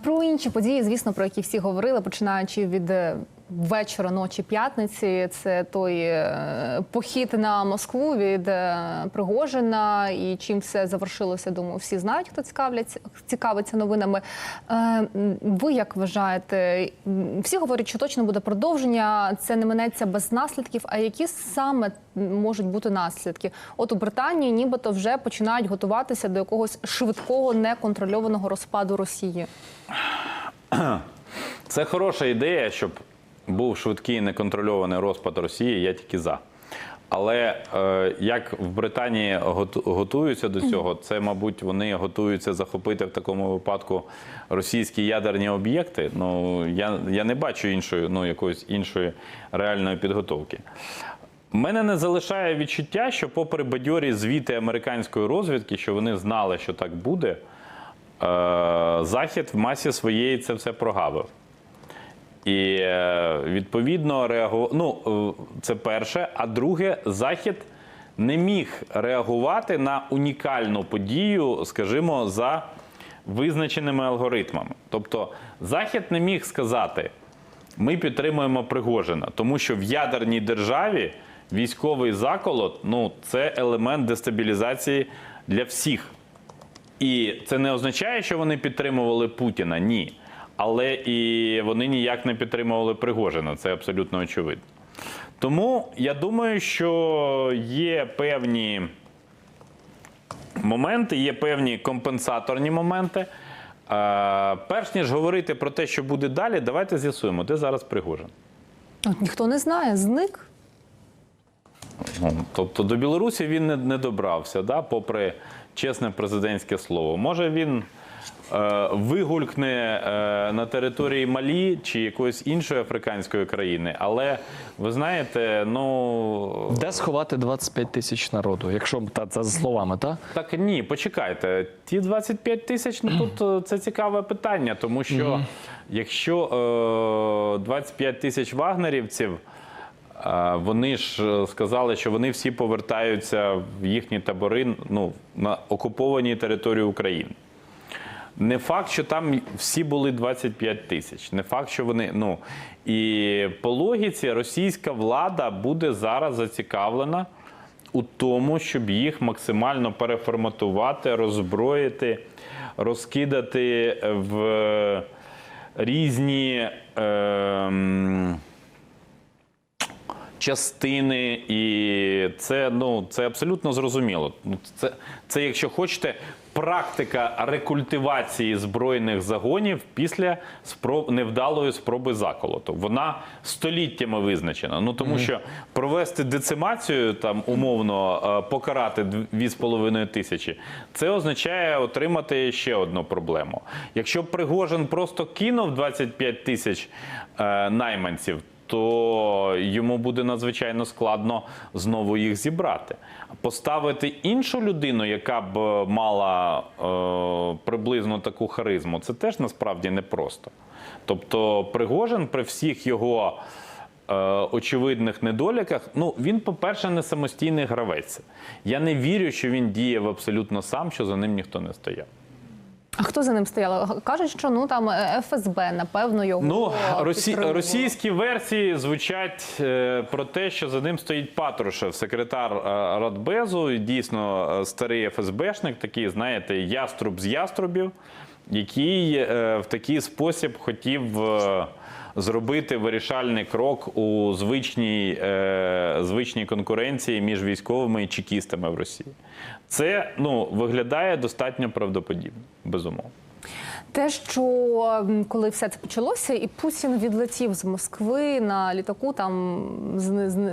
Про інші події, звісно, про які всі говорили, починаючи від е, вечора, ночі п'ятниці. Це той е, похід на Москву від е, Пригожина і чим все завершилося. Думаю, всі знають, хто цікавляться, цікавиться новинами. Е, Ви як вважаєте? Всі говорять, що точно буде продовження. Це не минеться без наслідків. А які саме можуть бути наслідки? От у Британії, нібито вже починають готуватися до якогось швидкого неконтрольованого розпаду Росії. Це хороша ідея, щоб був швидкий неконтрольований розпад Росії. Я тільки за. Але е, як в Британії готуються до цього, це, мабуть, вони готуються захопити в такому випадку російські ядерні об'єкти. Ну я, я не бачу іншої, ну якоїсь іншої реальної підготовки. Мене не залишає відчуття, що, попри бадьорі звіти американської розвідки, що вони знали, що так буде, е, Захід в масі своєї це все прогавив. І е, відповідно реагував. Ну, е, це перше. А друге, Захід не міг реагувати на унікальну подію, скажімо, за визначеними алгоритмами. Тобто, Захід не міг сказати, ми підтримуємо Пригожина, тому що в ядерній державі військовий заколот ну, це елемент дестабілізації для всіх. І це не означає, що вони підтримували Путіна. Ні. Але і вони ніяк не підтримували Пригожина. Це абсолютно очевидно. Тому я думаю, що є певні моменти, є певні компенсаторні моменти. Е, перш ніж говорити про те, що буде далі, давайте з'ясуємо, де зараз Пригожин. От ніхто не знає, зник. Ну, Тобто до Білорусі він не, добрався, да, попри чесне президентське слово. Може він вигулькне е, на території Малі чи якоїсь іншої африканської країни, але ви знаєте, ну Де сховати 25 тисяч народу, якщо та, це за словами, так? так ні, почекайте. Ті 25 тисяч, ну тут е, це цікаве питання, тому що якщо е, 25 тисяч вагнерівців. Вони ж е, сказали, що вони всі повертаються в їхні табори ну, на окупованій території України. Не факт, що там всі були 25 тисяч. Не факт, що вони. Ну і по логіці російська влада буде зараз зацікавлена у тому, щоб їх максимально переформатувати, роззброїти, розкидати в різні. ем, частини, і це ну це абсолютно зрозуміло. Ну, Це, це, якщо хочете, практика рекультивації збройних загонів після спроб невдалої спроби заколоту. Вона століттями визначена. Ну тому що провести децимацію, там умовно е, покарати 2,5 тисячі, це означає отримати ще одну проблему. Якщо Пригожин просто кинув 25 тисяч е, найманців то йому буде надзвичайно складно знову їх зібрати. Поставити іншу людину, яка б мала е, приблизно таку харизму, це теж насправді непросто. Тобто, Пригожин при всіх його е, очевидних недоліках, ну він, по-перше, не самостійний гравець. Я не вірю, що він діяв абсолютно сам, що за ним ніхто не стояв. А хто за ним стояв? Кажуть, що ну там е, ФСБ, напевно, його Ну, росі... російські версії звучать е, про те, що за ним стоїть Патрушев, секретар е, Радбезу, і дійсно е, старий ФСБшник, такий, знаєте, яструб з яструбів, який е, в такий спосіб хотів. е, Зробити вирішальний крок у звичній, е, звичній конкуренції між військовими і чекістами в Росії. Це ну, виглядає достатньо правдоподібно, безумовно. Те, що коли все це почалося, і Путін відлетів з Москви на літаку, там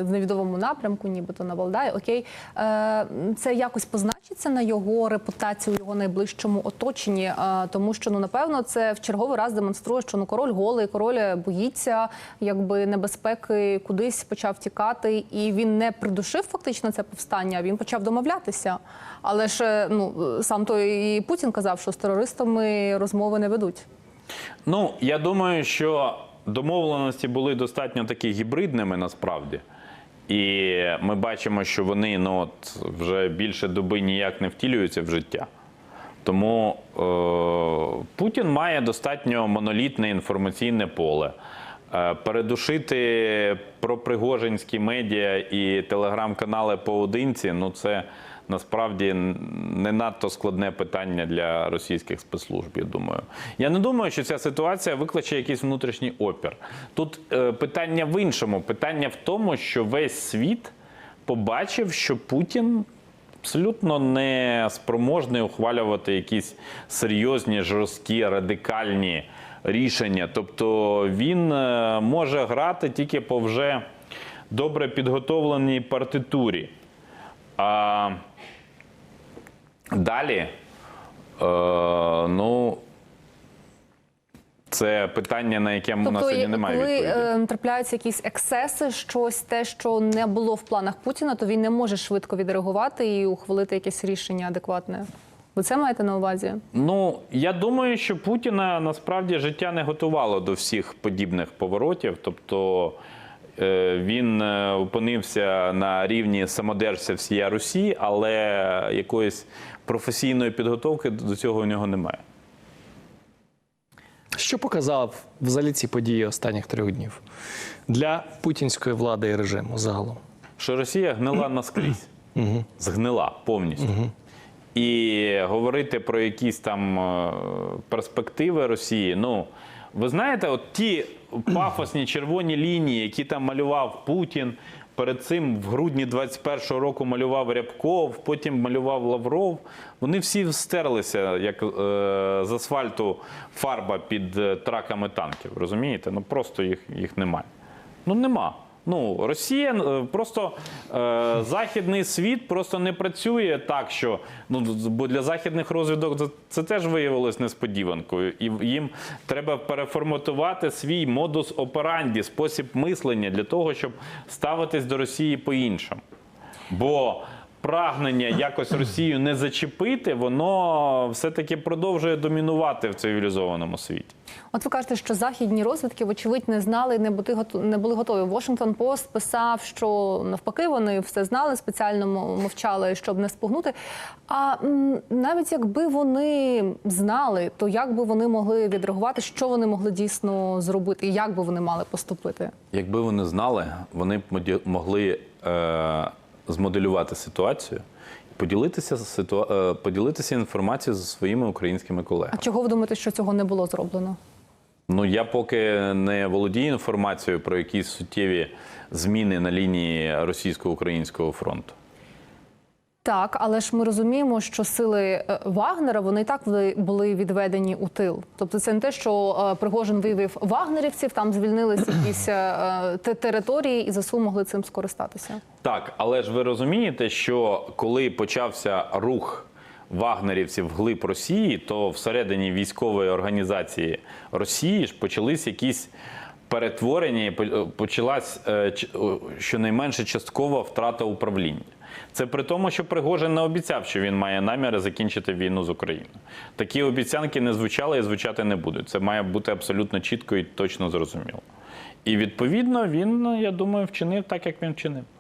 в невідомому напрямку, нібито на Валдай, окей, е, це якось позначиться на його репутацію, його найближчому оточенні, е, тому що ну напевно це в черговий раз демонструє, що ну король голий, король боїться, якби небезпеки кудись почав тікати, і він не придушив фактично це повстання. Він почав домовлятися. Але ж е, ну сам той і Путін казав, що з терористами розмови не ведуть. Ну, я думаю, що домовленості були достатньо такі гібридними насправді. І ми бачимо, що вони ну, от, вже більше доби ніяк не втілюються в життя. Тому е, Путін має достатньо монолітне інформаційне поле. Е, передушити пропригожинські медіа і телеграм-канали поодинці ну це насправді не надто складне питання для російських спецслужб. Я думаю. Я не думаю, що ця ситуація викличе якийсь внутрішній опір. Тут е, питання в іншому. Питання в тому, що весь світ побачив, що Путін абсолютно не спроможний ухвалювати якісь серйозні, жорсткі, радикальні рішення. Тобто він е, може грати тільки по вже добре підготовленій партитурі. А далі, е, ну, це питання, на яке у нас Тобто, сьогодні немає коли відповіді. е, трапляються якісь ексеси, щось те, що не було в планах Путіна, то він не може швидко відреагувати і ухвалити якесь рішення адекватне. Ви це маєте на увазі? Ну, я думаю, що Путіна насправді життя не готувало до всіх подібних поворотів. Тобто е, він е, опинився на рівні самодержця всія Русі, але якоїсь професійної підготовки до цього у нього немає. Що показав взагалі ці події останніх трьох днів для путінської влади і режиму загалом? Що Росія гнила наскрізь. Згнила повністю. І говорити про якісь там е, перспективи Росії. Ну, ви знаєте, от ті пафосні червоні лінії, які там малював Путін. Перед цим в грудні 21-го року малював Рябков, потім малював Лавров. Вони всі стерлися, як е, з асфальту фарба під е, траками танків. Розумієте? Ну просто їх, їх немає. Ну нема. Ну, Росія е, просто е, західний світ просто не працює так, що ну бо для західних розвідок це, це теж виявилось несподіванкою, і їм треба переформатувати свій модус операнді, спосіб мислення для того, щоб ставитись до Росії по-іншому. Бо прагнення якось Росію не зачепити, воно все-таки продовжує домінувати в цивілізованому світі. От ви кажете, що західні розвідки, вочевидь, не знали, не бути не були готові. Washington Post писав, що навпаки вони все знали, спеціально мовчали, щоб не спугнути. А навіть якби вони знали, то як би вони могли відреагувати, що вони могли дійсно зробити, і як би вони мали поступити? Якби вони знали, вони б могли е, змоделювати ситуацію поділитися, ситу... е, поділитися інформацією зі своїми українськими А колегами. чого ви думаєте, що цього не було зроблено? Ну я поки не володію інформацією про якісь суттєві зміни на лінії російсько-українського фронту. Так, але ж ми розуміємо, що сили е, Вагнера вони і так були- відведені у тил. Тобто, це не те, що е, Пригожин виявив вагнерівців, там звільнилися якісь е, те- території, і ЗСУ могли цим скористатися. Так, але ж ви розумієте, що коли почався рух вагнерівців вглиб Росії, то всередині військової організації Росії ж почались якісь перетворення, почалась е, щонайменше часткова втрата управління. Це при тому, що Пригожин не обіцяв, що він має наміри закінчити війну з Україною. Такі обіцянки не звучали і звучати не будуть. Це має бути абсолютно чітко і точно зрозуміло. І відповідно він, я думаю, вчинив так, як він вчинив.